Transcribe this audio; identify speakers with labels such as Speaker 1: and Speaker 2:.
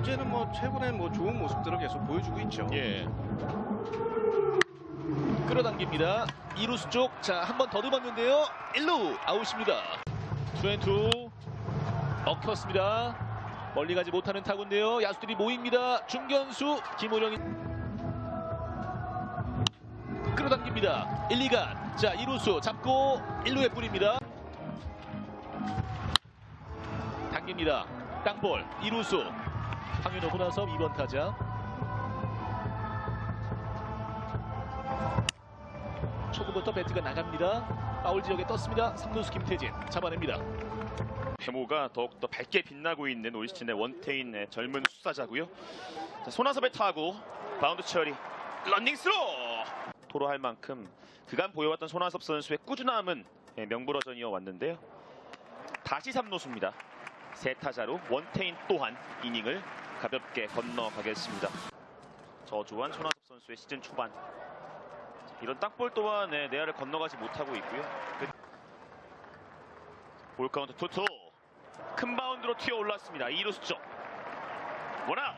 Speaker 1: 이제는 뭐 최근에 뭐 좋은 모습들을 계속 보여주고 있죠.
Speaker 2: 예. 끌어당깁니다. 2루수 쪽. 자, 한 번 더듬었는데요. 1루 아웃입니다. 투앤투. 먹혔습니다. 멀리 가지 못하는 타구인데요. 야수들이 모입니다. 중견수 김호령이 끌어당깁니다. 1, 2간. 자, 2루수 잡고 1루에 뿌립니다. 당깁니다. 땅볼 2루수. 황윤호 혼나서 2번 타자. 초구부터 배트가 나갑니다. 파울 지역에 떴습니다. 3루수 김태진 잡아냅니다.
Speaker 3: 배모가 더욱더 밝게 빛나고 있는 올 시즌의 원태인의 젊은 수사자고요. 자, 손아섭의 타구 바운드 처리 런닝 스로 토로할 만큼 그간 보여왔던 손아섭 선수의 꾸준함은 예, 명불허전이어 왔는데요. 다시 3루수입니다. 세 타자로 원태인 또한 이닝을 가볍게 건너가겠습니다. 저조한 손아섭 선수의 시즌 초반 자, 이런 땅볼 또한 네, 내야를 건너가지 못하고 있고요. 그- 볼 카운트 투투 큰 바운드로 튀어 올랐습니다. 2루수 쪽. 원아웃.